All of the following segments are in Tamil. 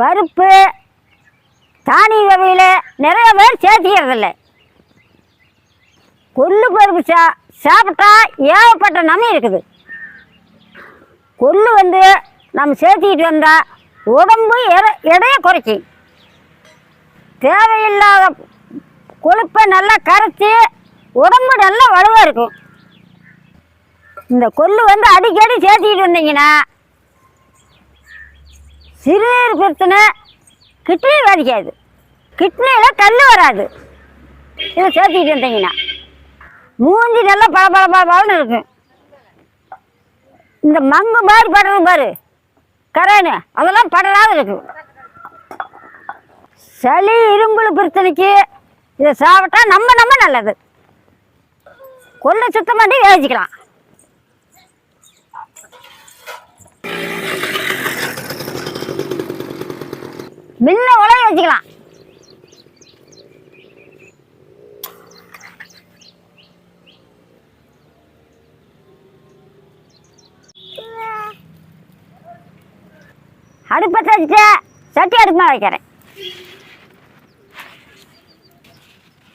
பருப்பு தானிய வகையில் நிறைய பேர் சேர்த்திக்கிறதில்ல. கொள்ளு பருப்பு சா சாப்பிட்டா ஏகப்பட்ட நன்மை இருக்குது. கொள்ளு வந்து நம்ம சேர்த்திக்கிட்டு வந்தால் உடம்பு எடை எடையை குறைக்கும். தேவையில்லாத கொழுப்பை நல்லா கரைச்சி உடம்பு நல்லா வலுவாக இருக்கும். இந்த கொள்ளு வந்து அடிக்கடி சேர்த்திக்கிட்டு வந்தீங்கன்னா சிறுநீர் பிரச்சனை கிட்னி பாதிக்காது. கிட்னியில் கல் வராது. இதை சேர்த்திக்கிட்டு இருந்தீங்கன்னா. மூஞ்சி நல்லா பல பல பல பலன்னு இருக்கும். இந்த மங்கு மாதிரி படணும் பாரு. கரேனு அதெல்லாம் படலாத இருக்கும் சளி இரும்புல பிரச்சனைக்கு இதை சாப்பிட்டா நம்ம நம்ம நல்லது. கொள்ளை சுத்தம் பண்ணி வேச்சிக்கலாம் முன்ன உலக வச்சுக்கலாம். அடுப்பத்தை வச்சுட்டு சட்டி அடுப்பு மேலே வைக்கிறேன்.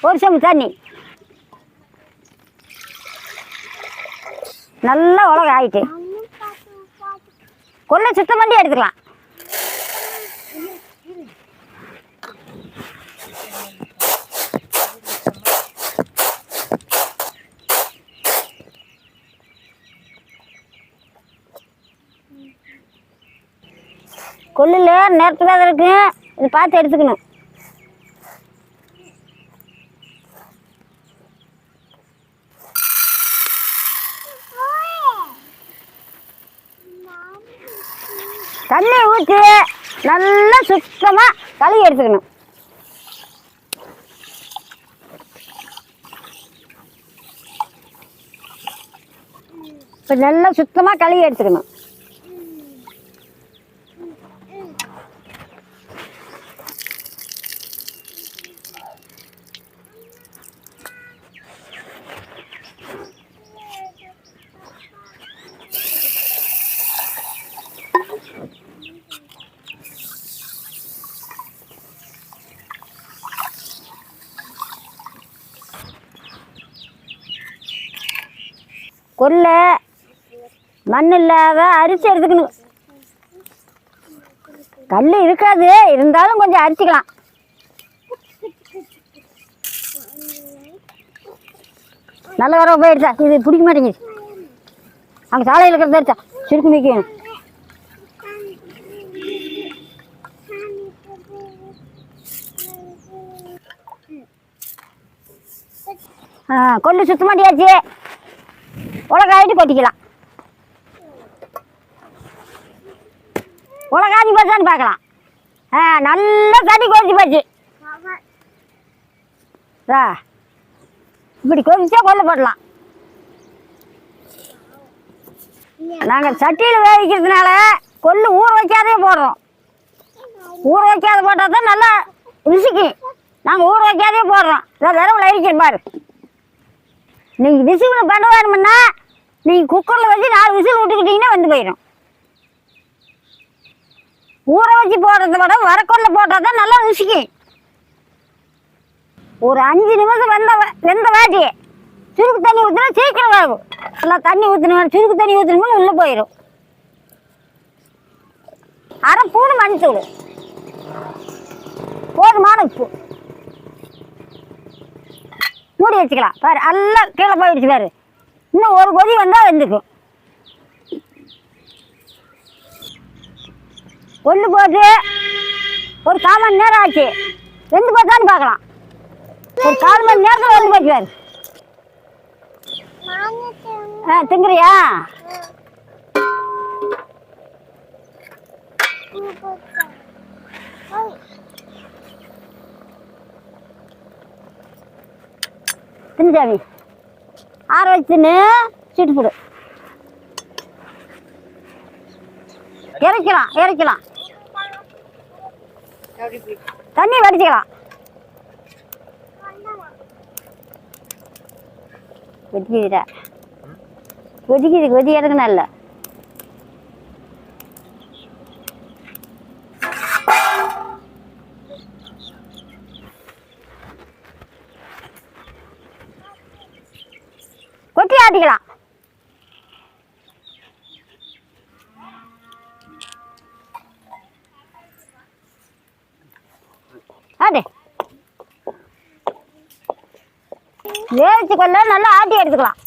ஒரு சமு தண்ணி. நல்லா உலக ஆயிட்டு. கொள்ளை சுத்தம் பண்ணி எடுத்துக்கலாம். நேரத்துக்கு தான் இருக்கு. இது பார்த்து எடுத்துக்கணும். தண்ணி ஊற்றி நல்லா சுத்தமாக கழுவி எடுத்துக்கணும். இப்போ நல்லா சுத்தமாக கழுவி எடுத்துக்கணும். கொல்லை மண் இல்லாத அரிசி எடுத்துக்கணும். கல் இருக்காது இருந்தாலும் கொஞ்சம் அரிச்சிக்கலாம். நல்ல வர போயிடுச்சா இது பிடிக்க மாட்டேங்குது. அங்கே சாலையில் இருக்கிறத இருச்சா சுருக்கு நிற்கணும் ஆ கொள்ளு சுத்தமாட்டியாச்சு. உலகாயிட்டு கொட்டிக்கலாம் உலகாதி போச்சான்னு பார்க்கலாம். ஆ நல்லா தண்ணி கொதிச்சு போச்சு. ஆ இப்படி கொதிச்சா கொல்ல போடலாம். நாங்கள் சட்டியில் வேவிக்கிறதுனால கொல்லு ஊற வைக்காதே போடுறோம். ஊற வைக்காத போட்டால் தான் நல்லா ருசிக்கும். நாங்கள் ஊற வைக்காதே போடுறோம். இதை விரவில் அரிக்கிறேன் பாரு. நீங்கள் விசில் பண்ண வேணுமுன்னா நீங்கள் குக்கரில் வச்சு நாலு விசில் விட்டுக்கிட்டீங்கன்னா வந்து போயிடும் ஊற வச்சு போடுறத விட வரக்கொள்ள போட்டால் தான் நல்லா ருசிக்கும். ஒரு அஞ்சு நிமிஷம் வெந்த வெந்த வாட்டி சுருக்கு தண்ணி ஊற்றினா சீக்கிரம் ஆகும் நல்லா தண்ணி ஊற்றணும் சுருக்கு தண்ணி ஊற்றணும்னு உள்ளே போயிடும் அரை பூணு மஞ்சள் போதுமான உப்பு. மூடி வச்சுக்கலாம். பாரு எல்லாம் கீழே போயிடுச்சு பாரு. இன்னும் ஒரு கொதி வந்தால் வெந்துக்கும். கொண்டு போட்டு ஒரு கால் மணி நேரம் ஆச்சு. வெந்து போச்சான்னு பார்க்கலாம். ஒரு கால் மணி நேரத்தில் வெந்து போச்சு ஆ திங்குறியா? தின்னு சாமி. ஆற வச்சுன்னு சீட்டு போடு. இறக்கலாம் இறக்கலாம். தண்ணி வடிச்சுக்கலாம். கொதிக்குதுடா கொதிக்குது கொதி இறங்கணும் இல்லை கொட்டி ஆட்டிக்கலாம் ஆட்டு வேவிச்சு கொள்ள நல்லா ஆட்டி எடுத்துக்கலாம்.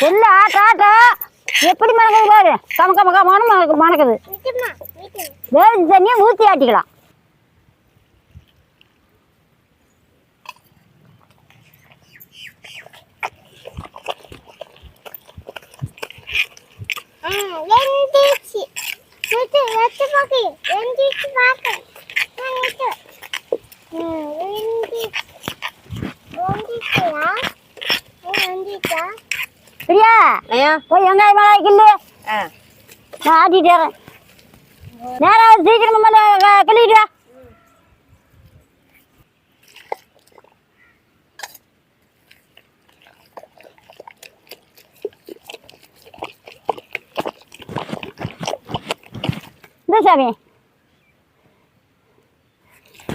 கொல்ல ஆட்ட ஆட்ட? எப்படி மணக்குது பாரு? கம கம கமான மணக்குது. வேவிச்சு தண்ணியை ஊற்றி ஆட்டிக்கலாம். வெந்துச்சு வெச்சு வெச்சு பாக்கு வெந்துச்சு பாக்கு வெச்சு வெந்து வெந்துச்சா வெந்துச்சா சரியா ஐயா. போய் வெங்காயம் மிளகாய் கில்லு? ஆ. நான் சீக்கிரமா மேலே கிள்ளிட்டு வா. சாமி?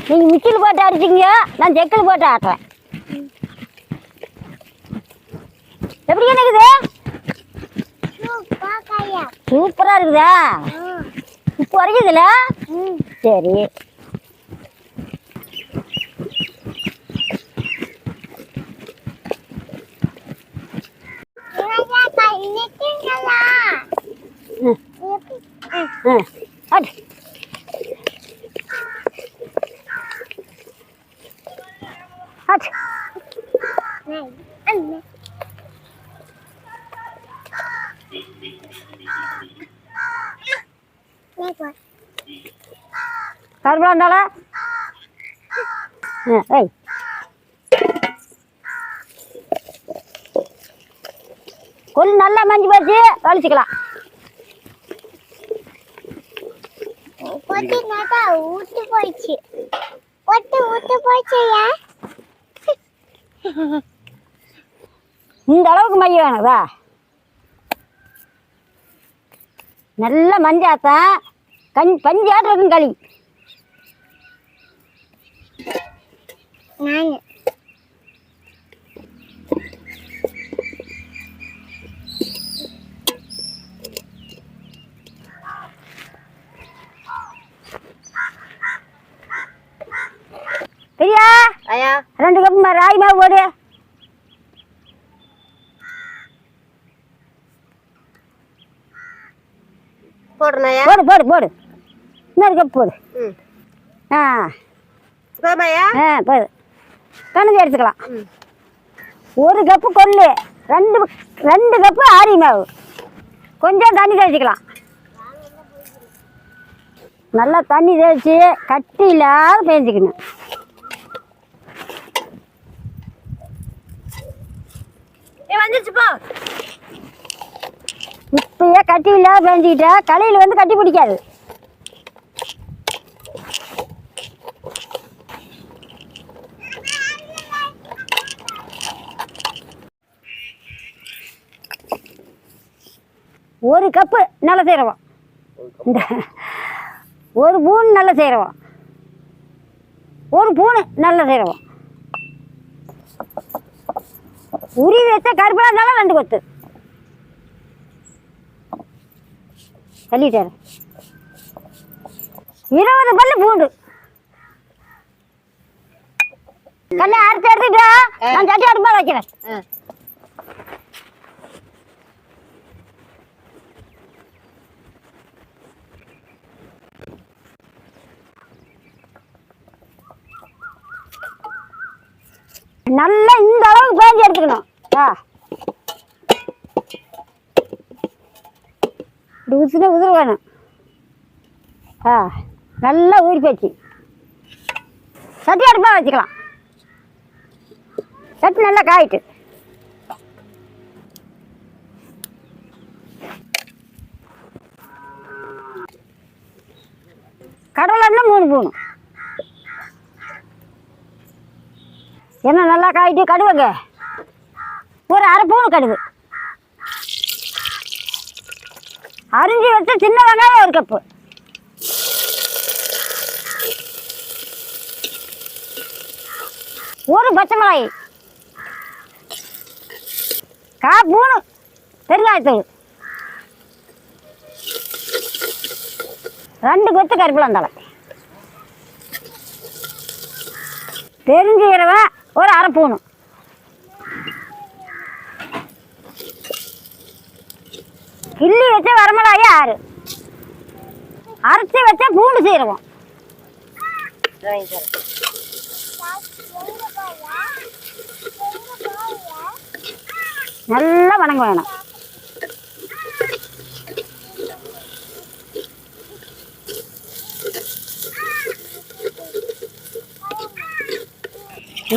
நீங்கள் மிக்சியில் போட்டு அடிச்சிங்க நான் செக்கில் போட்டு ஆட்டுறேன். எப்படி இருக்குது? சூப்பராக இருக்குதா? உப்பு வரைக்குதுல சரி. கருவேப்பிலை இருந்தால ஏய். கொல் நல்லா மஞ்சள் போச்சு. நட்டா ஊத்து போயிடுச்சு. ஒட்டு இந்த அளவுக்கு மைய வேணுதா நல்ல மஞ்சாத்தான் கண் பஞ்சாட்டம் இருக்கும் களி. நானு சரியா ஐயா ரெண்டு கப் மா- ராகி மாவு போடு போடுறேன் ஐயா போடு போடு போடு இன்னொரு கப் போடு ம் ஆ போதுமா ஐயா ஆ போடு கணக்கு எடுத்துக்கலாம். ஒரு கப்பு கொள்ளு ரெண்டு ரெண்டு கப்பு ஆரி மாவு. கொஞ்சம் தண்ணி தெளிச்சிக்கலாம். நல்லா தண்ணி தெளித்து கட்டி இல்லாத பேஞ்சிக்கணும் இப்பயே கட்டி இல்லாத பேஞ்சிக்கிட்டா கலையில் வந்து கட்டி பிடிக்காது. கப்பு நல்ல சீரகம். இந்த ஒரு பூன் நல்ல சீரகம். ஒரு பூனு நல்ல சீரகம். உருவி வச்ச கருப்பாக இருந்தாலும் ரெண்டு கொத்து. தள்ளிட்டாரு. இருபது பல்லு பூண்டு. கண்ணை அறுத்து எடுத்துட்டு நான் சட்டி அடுப்பா வைக்கிறேன். நல்லா இந்த அளவுக்கு பேஞ்சு எடுத்துக்கணும். ஆ இப்படி உசுன உதிர வேணும். ஆ நல்லா ஊறி போச்சு. சட்டி அடுப்பாக வச்சுக்கலாம். சட்டி நல்லா காயிட்டு. கடலை மூணு பூணும் நல்லா காய்ட்டு கடுவுங்க. ஒரு அரை பவுன் கடுகு. அரிஞ்சி வச்ச சின்ன வெங்காயம் ஒரு கப்பு. ஒரு பச்சை மிளகாய். கா பூணு பெருங்காயத்தூள். ரெண்டு கொத்து கருப்பில் வந்தாலும் பெருஞ்சீரவை அரை போகணும். கிள்ளி வச்ச வரமிளகாய்? ஆறு அரைச்சி வச்சா பூண்டு சீரகம். நல்லா வணங்க வேணும்.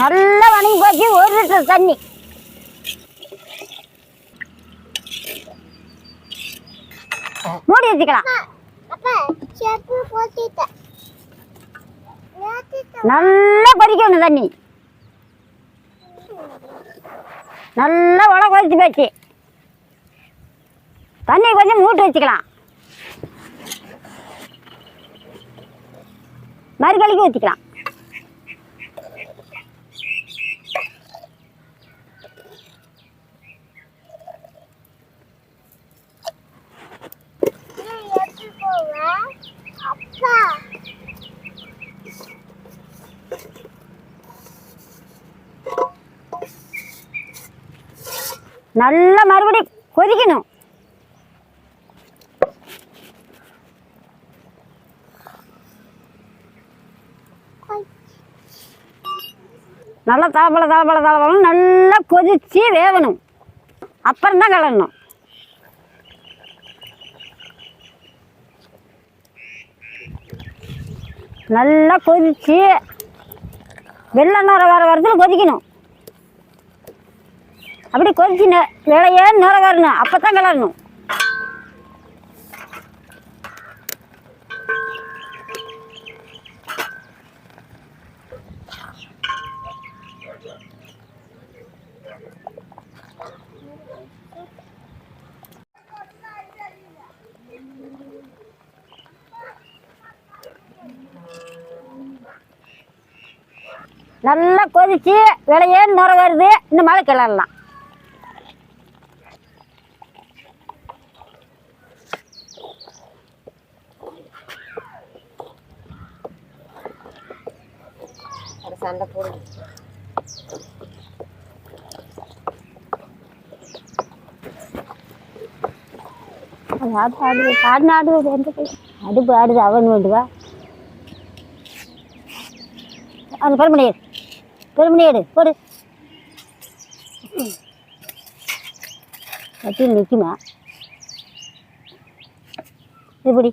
நல்லா வணங்கி போச்சு ஒரு லிட்டர் தண்ணி. மூடி வச்சுக்கலாம். நல்லா கொதிக்கணும் தண்ணி. நல்லா உல கொதிச்சு போச்சு. தண்ணி கொஞ்சம் மூட்டு வச்சுக்கலாம். மறுக்கழிக்கு ஊற்றிக்கலாம் நல்லா மறுபடியும் கொதிக்கணும். நல்லா தளப்பல தளப்பல தளப்பலம் நல்லா கொதிச்சு வேகணும் அப்புறம் தான் கலரணும் நல்லா கொதிச்சு வெள்ளை நுர வர வரத்துல கொதிக்கணும். அப்படி கொதிச்சு நெ- விளையே வரணும். அப்போ தான் கிளறணும். நல்லா கொதிச்சு விளையே நுர வருது. இந்த மழை கிளறலாம். சண்டை போடுங்க அது ஆடு ஆடுது பாடின ஆடுவது எந்த அடுப்பு ஆடுது அவன் வேண்டுவா? பெருமணி எடு பெருமணி எடு போடு. கட்டி நிற்குமா இப்படி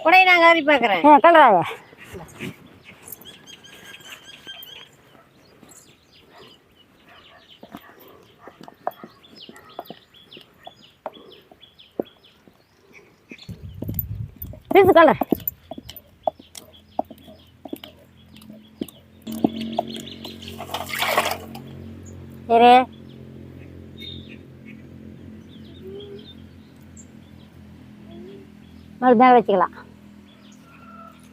உடைய நான் கறி பார்க்குறேன் ஆ கலராய இது கலர் சரி மறுபடியும் வச்சுக்கலாம்.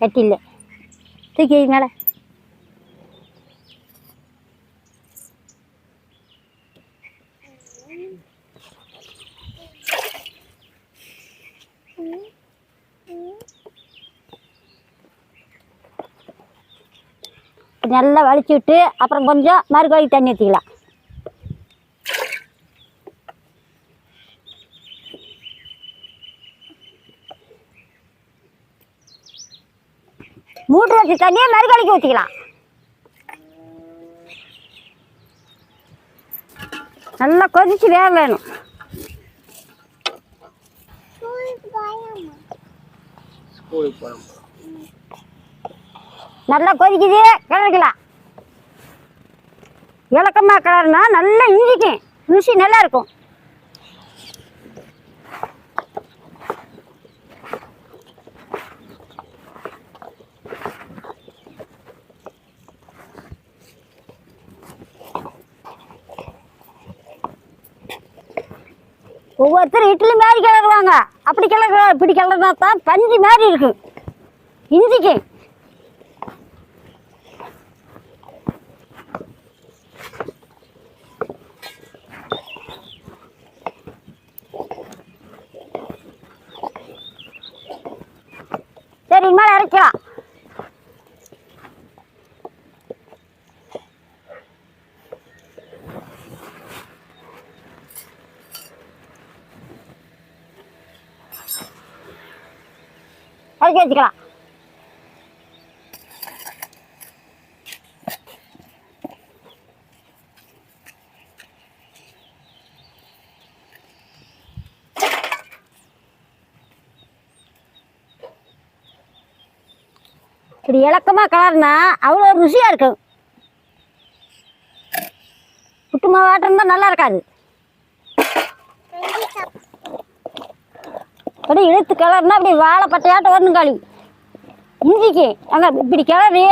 கட்டி இல்லை தூக்கி மேலே. நல்லா வலிச்சு விட்டு அப்புறம் கொஞ்சம் மறுக்கோழி தண்ணி ஊற்றிக்கலாம் மூட்டு வச்சு தண்ணியை மறுக்கோழிக்கு ஊற்றிக்கலாம் நல்லா கொதிச்சு வேக வேணும். ஸ்கூலுக்கு போகிறோம் நல்லா கொதிக்குது. கிளறிக்கலாம் இலக்கமாக கிளறுனா நல்லா இஞ்சிக்கும். ருசி நல்லா இருக்கும். ஒவ்வொருத்தரும் இட்லி மாதிரி கிளறுவாங்க. அப்படி கிளறு இப்படி கிளறுனா தான் பஞ்சு மாதிரி இருக்கும். இஞ்சிக்கு. இறக்கி வச்சுக்கலாம். இப்படி இலக்கமாக கலர்னா அவ்வளோ ருசியாக இருக்கும். புட்டுமா மாவாட்டம் நல்லா இருக்காது. அப்படி இழுத்து கிளறுனா அப்படி வாழைப்பட்டையாட்டம் வரணும் களி. இஞ்சிக்கு அங்கே இப்படி கிளறி.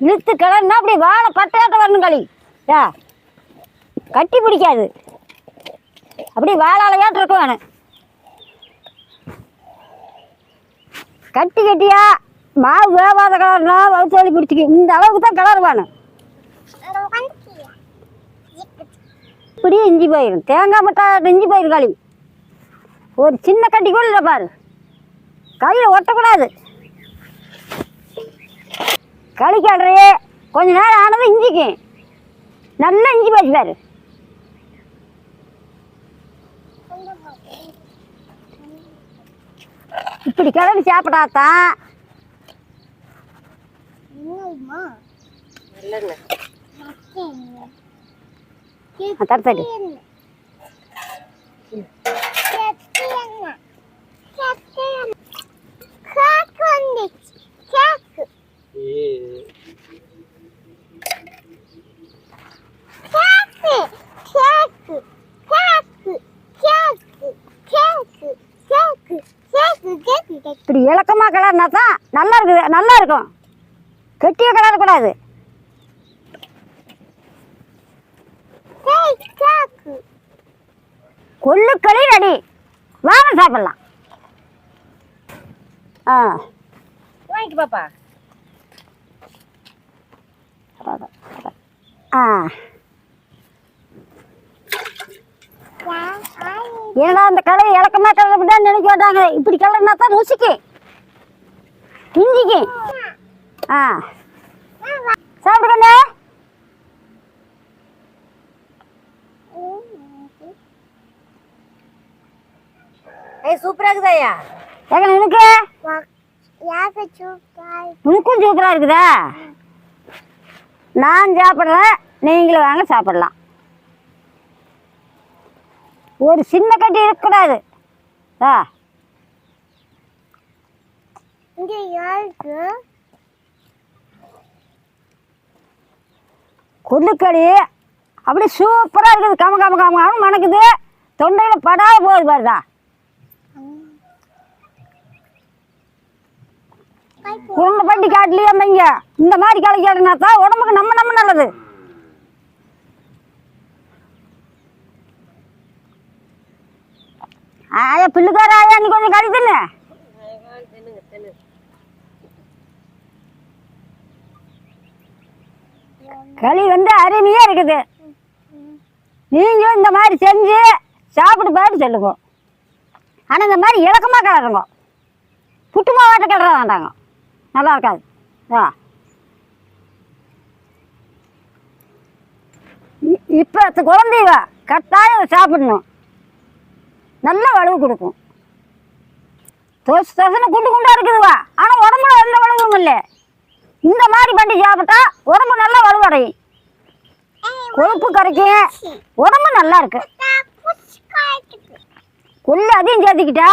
இழுத்து கிளறுனா அப்படி வாழைப்பட்டையாட்டம் வரணும் களி. ஏ கட்டி பிடிக்காது. அப்படி வாழாலையாட்டு இருக்கும் வேணும் கட்டி கட்டியா மாவு வேவாத கலர்னா வவுச்சோலி பிடிச்சிக்கி பிடிச்சிக்கு இந்த அளவுக்கு தான் கலர் வேணும் இப்படி இஞ்சி போயிடும் தேங்காய் மட்டும் இஞ்சி போயிடும் களி. ஒரு சின்ன கட்டி கூட இல்லை பாரு. கையில் ஒட்டக்கூடாது. களி கடுறே கொஞ்ச நேரம் ஆனது இஞ்சிக்கு. நல்லா இஞ்சி போச்சு பாரு. இப்படி கிளறி சாப்பிடாதான் என்னம்மா தட்டு இப்படி இலக்கமாக கலர்னா தான் நல்லா இருக்குது நல்லா இருக்கும். கெட்டியாக கலரக்கூடாது. கொள்ளுக்களி ரெடி. வாங்க சாப்பிடலாம். ஆ. வாங்கிக்க பாப்பா. ஆ. ஏன்னா அந்த கலர் இலக்கமாக கலர் தான் நினைக்க மாட்டாங்க. இப்படி கலர்னா தான் ருசிக்கு. இஞ்சிக்கு ஆ. சாப்பிடுங்க ஏய் சூப்பரா இருக்குதாயா ஏங்க எனக்கு உனக்கும் சூப்பராக இருக்குதா? நான் சாப்பிட்றேன் நீங்களும் வாங்க சாப்பிடலாம். ஒரு சின்ன கட்டி இருக்கக்கூடாது. ஆ கொள்ளுக்கறி அப்படி சூப்பராக இருக்குது. கம கம கம கம மணக்குது. தொண்டையில் படாத போகுது பாருதா உங்க பட்டி காட்டிலேயே அமைங்க இந்த மாதிரி கலைக்காடுனா தான் உடம்புக்கு நம்ம நம்ம நல்லது. ஆயா பிள்ளைக்கார ஆயா நீ கொஞ்சம் கறி தின்னு. களி வந்து அருமையா இருக்குது. நீங்களும் இந்த மாதிரி செஞ்சு சாப்பிட்டு பாட்டு சொல்லுங்க. ஆனால் இந்த மாதிரி இலக்கமாக கலருங்க புட்டுமா மாவாட்ட கலர வேண்டாங்க. நல்லா இருக்காது ஆ இப்போ குழந்தைவ கட்டாயம் சாப்பிடணும். நல்ல வலுவு கொடுக்கும். தோசை தோசைன்னு குண்டு குண்டாக இருக்குதுவா ஆனால் உடம்புல எந்த வலுவும் இல்லை. இந்த மாதிரி பண்ணி சாப்பிட்டா உடம்பு நல்லா வலுவடையும். கொழுப்பு கரைக்கும். உடம்பு நல்லா இருக்கு கொள்ளு அதையும் சேர்த்துக்கிட்டா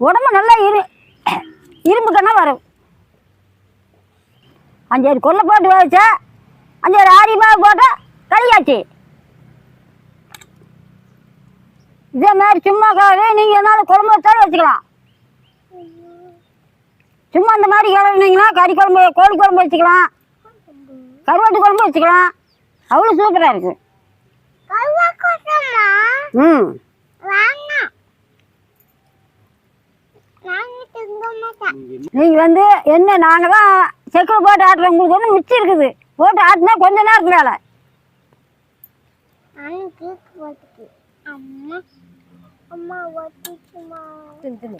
உடம்பு நல்லா இரு இரும்புக்கன்னா வரும். அஞ்சாறு கொல்லை போட்டு வச்சா அஞ்சாறு ஆரி மாவு போட்டால் களியாச்சு இதே மாதிரி சும்மா காவே நீங்கள் என்னாலும் குழம்பு வச்சாலும் வச்சுக்கலாம். சும்மா இந்த மாதிரி கிளறினீங்கன்னா கறி குழம்பு கோழி குழம்பு வச்சுக்கலாம். கருவாட்டு குழம்பு வச்சுக்கலாம். அவ்வளோ சூப்பராக இருக்குது ம். நீங்கள் வந்து. என்ன நாங்கள் தான் செக்கில் போட்டு ஆட்டுறோம் உங்களுக்கு வந்து மிச்சம் இருக்குது. போட்டு ஆட்டினா கொஞ்ச நேரத்தில் வேலை தின்னு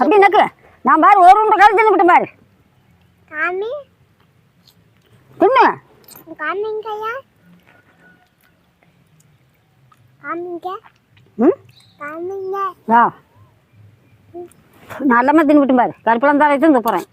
அப்படின்னாக்கு நான் பாரு ஒரு உண்டை கழிச்சு தின்னு பாரு. காமி. தின்னு. காமிங்கய்யா. காமிங்க. ம்? காமிங்க. ஆ நல்லமாக தின்னு பாரு. கருப்பெல்லாம் தான் வைத்து போகிறேன்